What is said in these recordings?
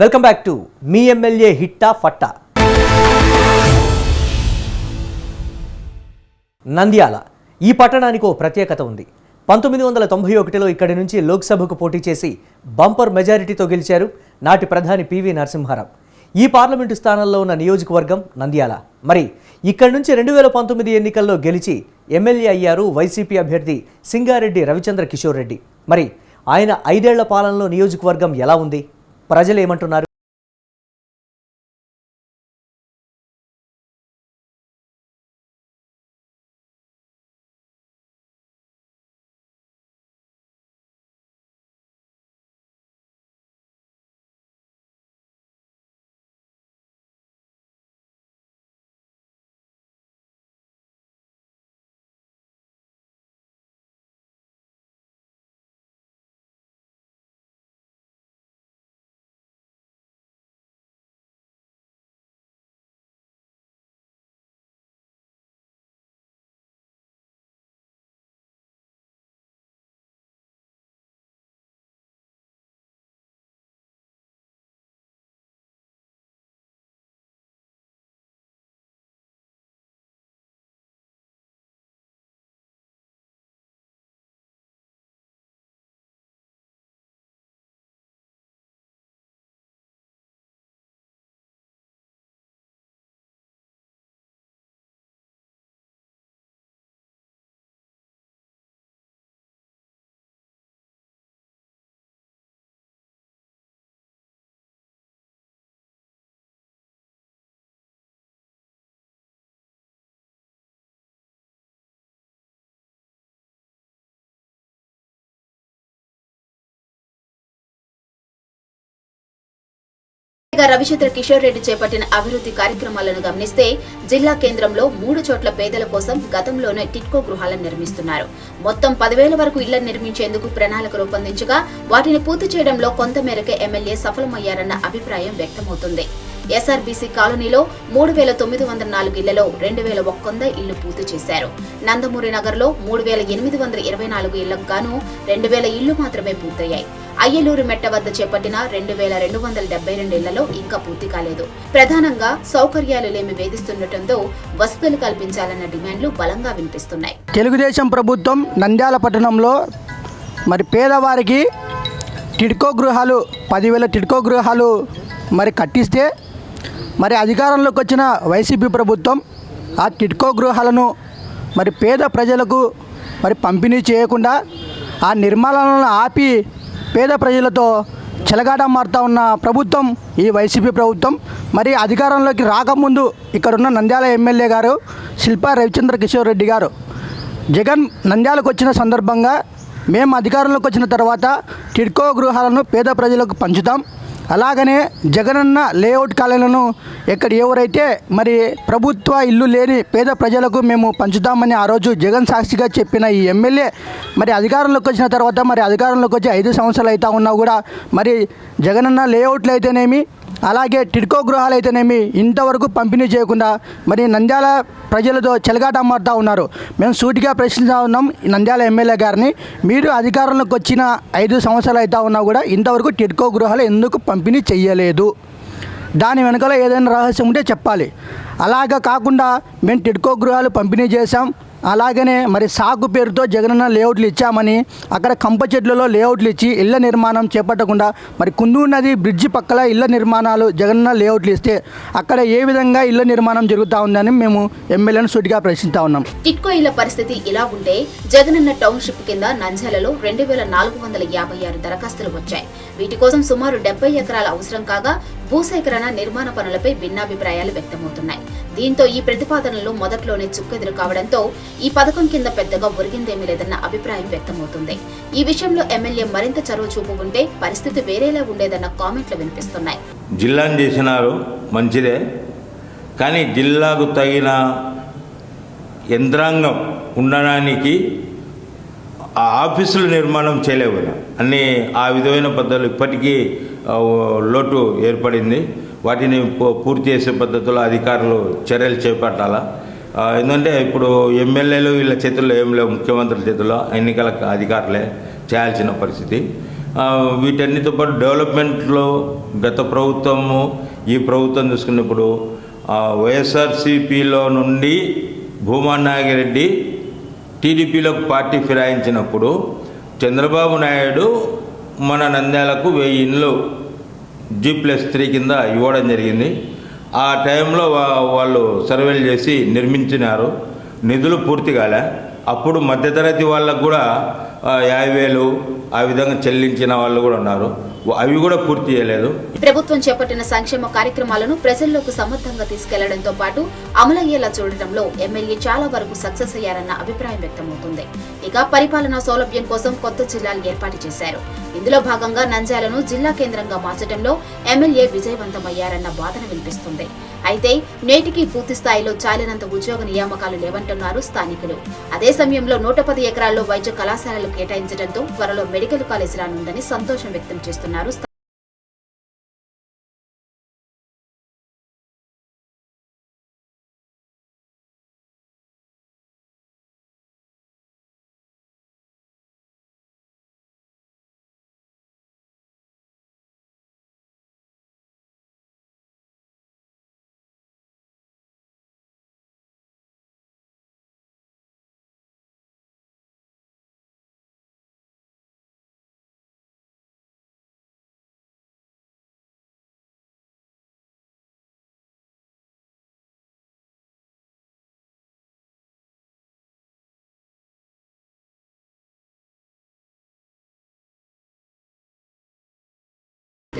Welcome back to మీ MLA హిట్టా ఫట్టా. నంద్యాల. ఈ పట్టణానికి ఓ ప్రత్యేకత ఉంది. పంతొమ్మిది వందల తొంభై ఒకటిలో ఇక్కడి నుంచి లోక్సభకు పోటీ చేసి బంపర్ మెజారిటీతో గెలిచారు నాటి ప్రధాని పివి నరసింహారావు. ఈ పార్లమెంటు స్థానంలో ఉన్న నియోజకవర్గం నంద్యాల. మరి ఇక్కడి నుంచి రెండు వేల పంతొమ్మిది ఎన్నికల్లో గెలిచి ఎమ్మెల్యే అయ్యారు వైసీపీ అభ్యర్థి సింగారెడ్డి రవిచంద్ర కిషోర్ రెడ్డి. మరి ఆయన ఐదేళ్ళ పాలనలో నియోజకవర్గం ఎలా ఉంది? ప్రజలు ఏమంటున్నారు గా రవిచంద్ర కిషోర్ రెడ్డి చేపట్టిన అభివృద్ధి కార్యక్రమాలను గమనిస్తే జిల్లా కేంద్రంలో మూడు చోట్ల పేదల కోసం గతంలోనే టిట్కో గృహాలను నిర్మిస్తున్నారు. మొత్తం పదివేల వరకు ఇళ్ళను నిర్మించేందుకు ప్రణాళిక రూపొందించగా వాటిని పూర్తి చేయడంలో కొంతమేరకే ఎమ్మెల్యే సఫలమయ్యారన్న అభిప్రాయం వ్యక్తమవుతుంది. ఎస్ఆర్బీసీ కాలనీలో మూడు వేల తొమ్మిది వందల నాలుగు ఇళ్ళలో రెండు వేల ఒక్క వంద ఇళ్ళు పూర్తి చేశారు. నందమూరి నగర్లో మూడు వేల ఎనిమిది వందల ఇరవై నాలుగు ఇళ్ళకు గాను రెండు వేల ఇళ్ళు మాత్రమే పూర్తయ్యాయి. అయ్యలూరు మెట్ట వద్ద చేపట్టిన రెండు వేల రెండు వందల డెబ్బై రెండు ఇళ్ళలో ఇంకా పూర్తి కాలేదు. ప్రధానంగా సౌకర్యాలు లేమి వేధిస్తుండటంతో వసతులు కల్పించాలన్న డిమాండ్లు బలంగా వినిపిస్తున్నాయి. తెలుగుదేశం ప్రభుత్వం నంద్యాల పట్టణంలో మరి పేదవారికి టిడ్కో గృహాలు పదివేల టిడ్కో గృహాలు మరి కట్టిస్తే మరి అధికారంలోకి వచ్చిన వైసీపీ ప్రభుత్వం ఆ టిట్కో గృహాలను మరి పేద ప్రజలకు మరి పంపిణీ చేయకుండా ఆ నిర్మాణాలను ఆపి పేద ప్రజలతో చెలగాట మారుతా ఉన్న ప్రభుత్వం ఈ వైసీపీ ప్రభుత్వం. మరి అధికారంలోకి రాకముందు ఇక్కడున్న నంద్యాల ఎమ్మెల్యే గారు శిల్పా రవిచంద్ర కిషోర్ రెడ్డి గారు జగన్ నంద్యాలకు వచ్చిన సందర్భంగా మేము అధికారంలోకి వచ్చిన తర్వాత టిడ్కో గృహాలను పేద ప్రజలకు పంచుతాం. అలాగనే జగనన్న లేఅవుట్ కాలనీలను ఎక్కడ ఎవరైతే మరి ప్రభుత్వ ఇల్లు లేని పేద ప్రజలకు మేము పంచుతామని ఆ రోజు జగన్ సాక్షిగా చెప్పిన ఈ ఎమ్మెల్యే మరి అధికారంలోకి వచ్చిన తర్వాత మరి అధికారంలోకి వచ్చి ఐదు సంవత్సరాలు అవుతా ఉన్నా కూడా మరి జగనన్న లేఅవుట్లు అయితేనేమి అలాగే టిడ్కో గృహాలు అయితేనేమి ఇంతవరకు పంపిణీ చేయకుండా మరి నంద్యాల ప్రజలతో చెలగాట మారుతూ ఉన్నారు. మేము సూటిగా ప్రశ్నిస్తూ ఉన్నాం నంద్యాల ఎమ్మెల్యే గారిని. మీరు అధికారంలోకి వచ్చిన ఐదు సంవత్సరాలు అవుతా ఉన్నా కూడా ఇంతవరకు టిడ్కో గృహాలు ఎందుకు పంపిణీ చేయలేదు దాని వెనకాల ఏదైనా రహస్యం ఉంటే చెప్పాలి. అలాగా కాకుండా మేము టిడ్కో గృహాలు పంపిణీ చేశాం. అలాగనే మరి సాగు పేరుతో జగనన్న లేఅవుట్లు ఇచ్చామని అక్కడ కంప చెట్లలో లేఅవుట్లు ఇచ్చి ఇళ్ళ నిర్మాణం చేపట్టకుండా మరి కుందూరు నది బ్రిడ్జి పక్కల ఇళ్ళ నిర్మాణాలు జగనన్న లేఅవుట్లు ఇస్తే అక్కడ ఏ విధంగా ఇళ్ళ నిర్మాణం జరుగుతూ ఉందని మేము ఎమ్మెల్యేను సూటిగా ప్రశ్నిస్తూ ఉన్నాం. టిట్కో ఇళ్ళ పరిస్థితి ఇలా ఉంటే జగనన్న టౌన్షిప్ కింద నంద్యాలలో రెండు వేల నాలుగు వందల యాభై ఆరు దరఖాస్తులు వచ్చాయి. వీటి కోసం సుమారు డెబ్బై ఎకరాల అవసరం కాగా భూసేకరణ నిర్మాణ పనులపై భిన్నాభిప్రాయాలు వ్యక్తమవుతున్నాయి. దీంతో ఈ ప్రతిపాదనలు మొదట్లోనే చుక్కెదురు కావడంతో ఈ పథకం కింద పెద్దగా ఒరిగిందేమీ లేదన్న అభిప్రాయం వ్యక్తమవుతుంది. ఈ విషయంలో ఎమ్మెల్యే మరింత చొరవ చూపు ఉంటే పరిస్థితి వేరేలా ఉండేదన్న కామెంట్లు వినిపిస్తున్నాయి. జిల్లాను చేసినారు మంచిదే. కానీ జిల్లాకు తగిన యంత్రాంగం ఉండడానికి ఆ ఆఫీసులు నిర్మాణం చేయలేవు అన్ని ఆ విధమైన పద్ధతులు ఇప్పటికీ లోటు ఏర్పడింది. వాటిని పూ- పూర్తి చేసే పద్ధతిలో అధికారులు చర్యలు చేపట్టాలా? ఎందుకంటే ఇప్పుడు ఎమ్మెల్యేలు వీళ్ళ చేతుల్లో ఏం లేవు ముఖ్యమంత్రి చేతుల్లో ఎన్నికల అధికారులే చేయాల్సిన పరిస్థితి. వీటన్నిటితో పాటు డెవలప్మెంట్లో గత ప్రభుత్వము ఈ ప్రభుత్వం చూసుకున్నప్పుడు వైఎస్ఆర్సిపిలో వైఎస్ఆర్సీపీలో నుండి భూమానాగిరెడ్డి టీడీపీలోకి పార్టీ ఫిరాయించినప్పుడు చంద్రబాబు నాయుడు మన నంద్యాలకు వెయ్యి ఇండ్లు జీ ప్లస్ త్రీ కింద ఇవ్వడం జరిగింది. ఆ టైంలో వాళ్ళు సర్వేలు చేసి నిర్మించినారు. నిధులు పూర్తి కాలే. అప్పుడు మధ్యతరగతి వాళ్ళకు కూడా యాభై వేలు ఆ విధంగా చెల్లించిన వాళ్ళు కూడా ఉన్నారు. అవి కూడా పూర్తి చేయలేదు. ప్రభుత్వం చేపట్టిన సంక్షేమ కార్యక్రమాలను ప్రజల్లోకి సమర్థంగా తీసుకెళ్ళడంతో పాటు అమలయ్యేలా చూడటంలో ఎమ్మెల్యే చాలా వరకు సక్సెస్ అయ్యారన్న అభిప్రాయం వ్యక్తమవుతుంది. ఇక పరిపాలనా సౌలభ్యం కోసం కొత్త జిల్లాలు ఏర్పాటు చేశారు. ఇందులో భాగంగా నంద్యాలను జిల్లా కేంద్రంగా మార్చడంలో ఎమ్మెల్యే విజయవంతమయ్యారన్న వాదన వినిపిస్తుంది. అయితే నేటికి పూర్తి స్థాయిలో చాలినంత ఉద్యోగ నియామకాలు లేవంటున్నారు స్థానికులు. అదే సమయంలో నూట పది ఎకరాల్లో వైద్య కళాశాలలు కేటాయించడంతో త్వరలో మెడికల్ కాలేజ్ రానుందని సంతోషం వ్యక్తం చేస్తున్నారు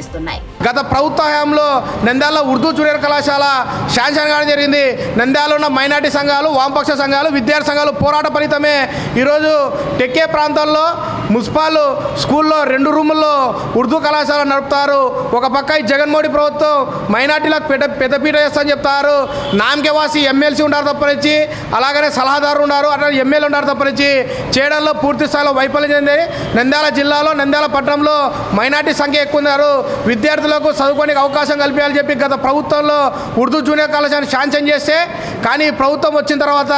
కనిపిస్తున్నాయి. గత ప్రభుత్వ హయాంలో నంద్యాలలో ఉర్దూ జూనియర్ కళాశాల శాంక్షన్ కావడం జరిగింది. నంద్యాలలో ఉన్న మైనార్టీ సంఘాలు వామపక్ష సంఘాలు విద్యార్థి సంఘాలు పోరాట ఫలితమే. ఈరోజు టెక్కే ప్రాంతాల్లో మున్సిపాల్ స్కూల్లో రెండు రూముల్లో ఉర్దూ కళాశాల నడుపుతారు. ఒక పక్క ఈ జగన్మోహన్ ప్రభుత్వం మైనార్టీలకు పెద్ద పెద్దపీట చేస్తామని చెప్తారు. నామకేవాసి ఎమ్మెల్సీ ఉండారు తప్పనిచ్చి అలాగనే సలహాదారు ఉన్నారు అట్లా ఎమ్మెల్యే ఉన్నారు తప్పనిచ్చి. చేయడంలో పూర్తి స్థాయిలో వైఫల్యం చెంది నంద్యాల జిల్లాలో నంద్యాల పట్టణంలో మైనార్టీ సంఖ్య ఎక్కువ ఉన్నారు విద్యార్థులకు చదువుకోనికి అవకాశం కల్పించాలని చెప్పి గత ప్రభుత్వంలో ఉర్దూ జూనియర్ కాలేజ్ శాంక్షన్ చేస్తే కానీ ప్రభుత్వం వచ్చిన తర్వాత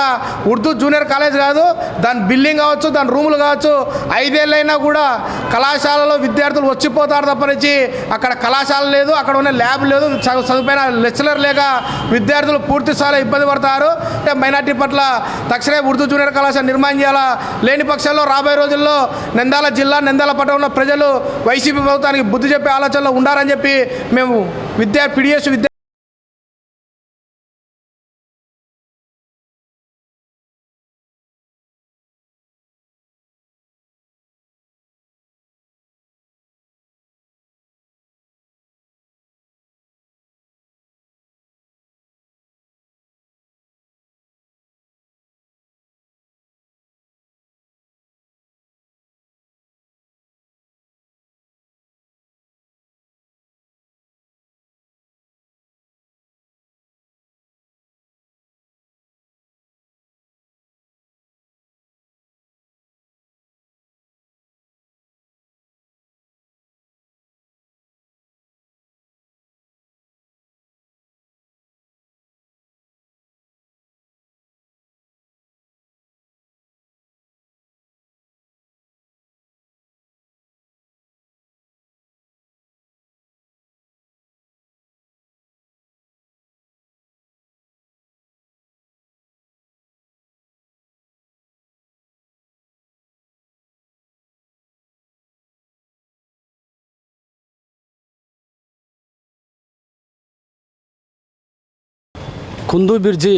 ఉర్దూ జూనియర్ కాలేజ్ కాదు దాని బిల్డింగ్ కావచ్చు దాని రూములు కావచ్చు ఏళ్ళైనా కూడా కళాశాలలో విద్యార్థులు వచ్చిపోతారు తప్పనిచ్చి. అక్కడ కళాశాల లేదు అక్కడ ఉన్న ల్యాబ్ లేదు చదువుపైన లెక్చరర్ లేక విద్యార్థులు పూర్తి స్థాయిలో ఇబ్బంది పడతారు. అంటే మైనార్టీ పట్ల తక్షణమే ఉర్దూ జూనియర్ కళాశాల నిర్మాణం చేయాలా? లేని పక్షంలో రాబోయే రోజుల్లో నంద్యాల జిల్లా నంద్యాల పట్టణంలో ప్రజలు వైసీపీ ప్రభుత్వానికి బుద్ధి చెప్పే ఆలోచనలో ఉండాలని చెప్పి మేము విద్యా పిడిఎస్ విద్యా కుందు బ్రిడ్జి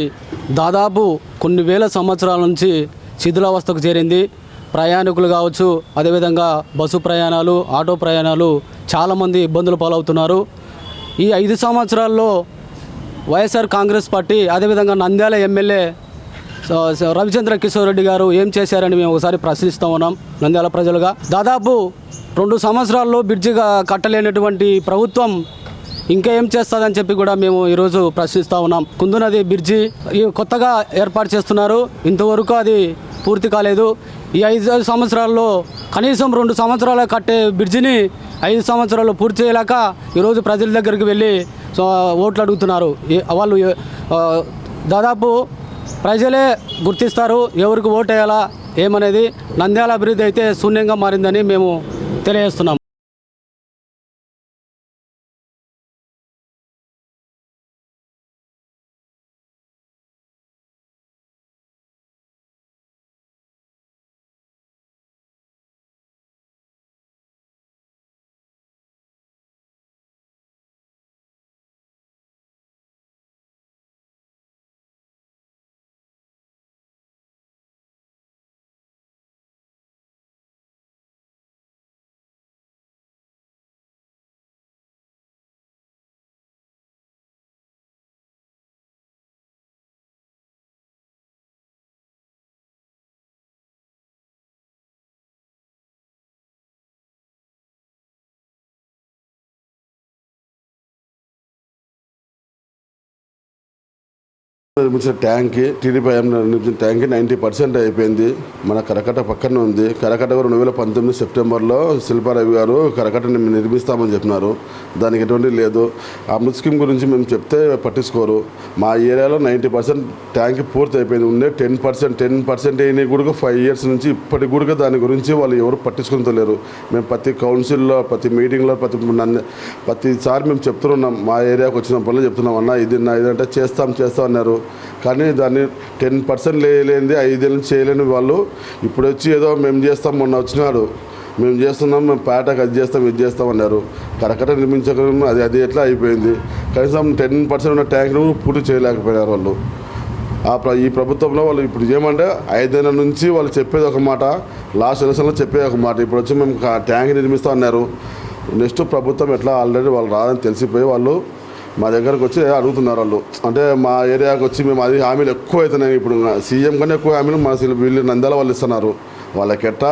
దాదాపు కొన్ని వేల సంవత్సరాల నుంచి శిథిలావస్థకు చేరింది. ప్రయాణికులు కావచ్చు అదేవిధంగా బస్సు ప్రయాణాలు ఆటో ప్రయాణాలు చాలామంది ఇబ్బందులు పాలవుతున్నారు. ఈ ఐదు సంవత్సరాల్లో వైఎస్ఆర్ కాంగ్రెస్ పార్టీ అదేవిధంగా నంద్యాల ఎమ్మెల్యే రవిచంద్ర కిషోర్ రెడ్డి గారు ఏం చేశారని మేము ఒకసారి ప్రశ్నిస్తూ ఉన్నాం నంద్యాల ప్రజలుగా. దాదాపు రెండు సంవత్సరాల్లో బ్రిడ్జిగా కట్టలేనటువంటి ప్రభుత్వం ఇంకా ఏం చేస్తుందని చెప్పి కూడా మేము ఈరోజు ప్రశ్నిస్తూ ఉన్నాం. కుందునది బ్రిడ్జి ఈ కొత్తగా ఏర్పాటు చేస్తున్నారు. ఇంతవరకు అది పూర్తి కాలేదు. ఈ ఐదు సంవత్సరాల్లో కనీసం రెండు సంవత్సరాలు కట్టే బ్రిడ్జిని ఐదు సంవత్సరాలు పూర్తి చేయలేక ఈరోజు ప్రజల దగ్గరికి వెళ్ళి ఓట్లు అడుగుతున్నారు. వాళ్ళు దాదాపు ప్రజలే గుర్తిస్తారు ఎవరికి ఓటు వేయాలా ఏమనేది. నంద్యాల అభివృద్ధి అయితే శూన్యంగా మారిందని మేము తెలియజేస్తున్నాం. నిర్మించిన ట్యాంక్ టీడీపీ నిర్మించిన ట్యాంక్ నైంటీ పర్సెంట్ అయిపోయింది. మన కరకట పక్కన ఉంది. కరకట రెండు వేల పంతొమ్మిది సెప్టెంబర్లో శిల్పారావు గారు కరకట్టని నిర్మిస్తామని చెప్పినారు. దానికి ఎటువంటి లేదు. అమృత్ స్కీమ్ గురించి మేము చెప్తే పట్టించుకోరు. మా ఏరియాలో నైంటీ పర్సెంట్ ట్యాంక్ పూర్తి అయిపోయింది. ఉండే టెన్ పర్సెంట్ టెన్ పర్సెంట్ అయిన కూడా ఫైవ్ ఇయర్స్ నుంచి ఇప్పటికి కూడా దాని గురించి వాళ్ళు ఎవరు పట్టించుకుంటలేరు మేము ప్రతి కౌన్సిల్లో ప్రతి మీటింగ్లో ప్రతి నన్ను ప్రతిసారి మేము చెప్తున్నాం. మా ఏరియాకి వచ్చినప్పుడు చెప్తున్నాం. అన్న ఇది నా ఇదంటే చేస్తాం చేస్తాం అన్నారు. కానీ దాన్ని టెన్ పర్సెంట్ లేనిది ఐదేళ్ళు చేయలేని వాళ్ళు ఇప్పుడు వచ్చి ఏదో మేము చేస్తాం మొన్న వచ్చినాడు. మేము చేస్తున్నాం మేము పేటకు అది చేస్తాం ఇది చేస్తాం అన్నారు. కరకట నిర్మించడం అది అది ఎట్లా అయిపోయింది? కనీసం టెన్ పర్సెంట్ ఉన్న ట్యాంక్ను పూర్తి చేయలేకపోయినారు వాళ్ళు. ఆ ప్ర ఈ ప్రభుత్వంలో వాళ్ళు ఇప్పుడు ఏమంటే ఐదేళ్ళ నుంచి వాళ్ళు చెప్పేది ఒక మాట లాస్ట్ ఎలక్షన్లో చెప్పేది ఒక మాట. ఇప్పుడు వచ్చి మేము ట్యాంక్ నిర్మిస్తాం అన్నారు. నెక్స్ట్ ప్రభుత్వం ఎట్లా ఆల్రెడీ వాళ్ళు రాదని తెలిసిపోయి వాళ్ళు మా దగ్గరకు వచ్చి అడుగుతున్నారు వాళ్ళు. అంటే మా ఏరియాకి వచ్చి మేము అది హామీలు ఎక్కువ అవుతున్నాయి ఇప్పుడు సీఎం కన్నా ఎక్కువ హామీలు మా వీళ్ళు నంద్యాల వాళ్ళు ఇస్తున్నారు. వాళ్ళకెట్టా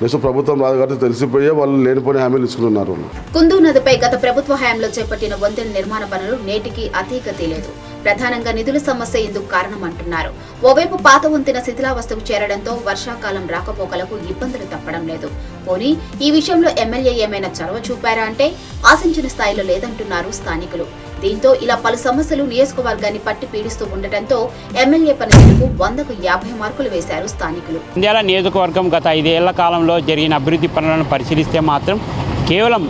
నెక్స్ట్ ప్రభుత్వం రాదు కాబట్టి తెలిసిపోయే వాళ్ళు లేనిపోయిన హామీలు ఇచ్చుకుంటున్నారు కుందూ నదిపై గత ప్రభుత్వ హయాంలో చేపట్టిన వంతెన నిర్మాణ పనులు నేటికి అతీగతి లేదు ప్రధానంగా నిధుల సమస్య ఇందుకు కారణమంటున్నారు. ఓవైపు పాత వంతెన శిథిలావస్థకు చేరడంతో వర్షాకాలం రాకపోకలకు ఇబ్బందులు తప్పడం లేదు. పోనీ ఈ విషయంలో ఎమ్మెల్యే ఏమైనా చొరవ చూపారా అంటే ఆశించిన స్థాయిలో లేదంటున్నారు స్థానికులు. దీంతో ఇలా పలు సమస్యలు నియోజకవర్గాన్ని పట్టి పీడిస్తూ ఉండటంతో ఎమ్మెల్యే పనితీరుకు వందకు యాభై మార్కులు వేశారు స్థానికులు. నంద్యాల నియోజకవర్గం గత ఐదేళ్ళ కాలంలో జరిగిన అభివృద్ధి పనులను పరిశీలిస్తే మాత్రం కేవలం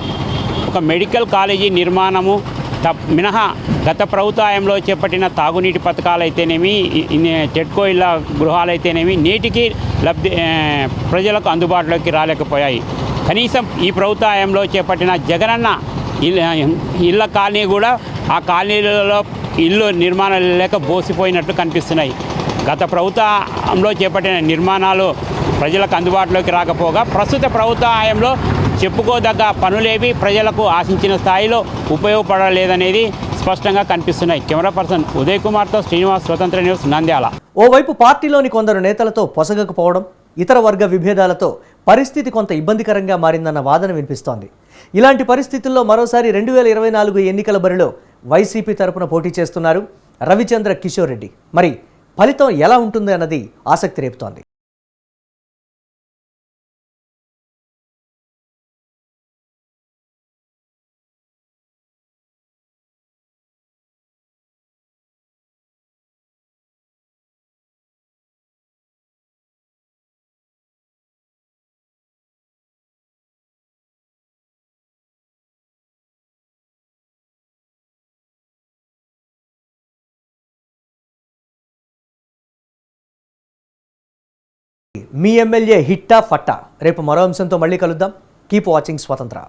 ఒక మెడికల్ కాలేజీ నిర్మాణము తప్ మినహా గత ప్రభుత్వంలో చేపట్టిన తాగునీటి పథకాలైతేనేమి చెట్కో ఇళ్ళ గృహాలు అయితేనేమి నేటికి లబ్ధి ప్రజలకు అందుబాటులోకి రాలేకపోయాయి. కనీసం ఈ ప్రభుత్వంలో చేపట్టిన జగనన్న ఇళ్ళ కాలనీ కూడా ఆ కాలనీలలో ఇల్లు నిర్మాణాలు లేక బోసిపోయినట్లు కనిపిస్తున్నాయి. గత ప్రభుత్వంలో చేపట్టిన నిర్మాణాలు ప్రజలకు అందుబాటులోకి రాకపోగా ప్రస్తుత ప్రభుత్వ హయాంలో చెప్పుకోదగ్గ పనులేవి ప్రజలకు ఆశించిన స్థాయిలో ఉపయోగపడలేదనేది స్పష్టంగా కనిపిస్తున్నాయి. కెమెరా పర్సన్ ఉదయ్ కుమార్తో శ్రీనివాస్ స్వతంత్ర న్యూస్ నంద్యాల. ఓవైపు పార్టీలోని కొందరు నేతలతో పొసగకపోవడం ఇతర వర్గ విభేదాలతో పరిస్థితి కొంత ఇబ్బందికరంగా మారిందన్న వాదన వినిపిస్తోంది. ఇలాంటి పరిస్థితుల్లో మరోసారి రెండు వేల ఇరవై నాలుగు ఎన్నికల బరిలో వైసీపీ తరపున పోటీ చేస్తున్నారు రవిచంద్ర కిషోర్ రెడ్డి. మరి ఫలితం ఎలా ఉంటుంది అన్నది ఆసక్తి రేపుతోంది. మీ ఎమ్మెల్యే హిట్టా ఫట్టా. రేపు మరో అంశంతో మళ్ళీ కలుద్దాం. కీప్ వాచింగ్ స్వతంత్ర.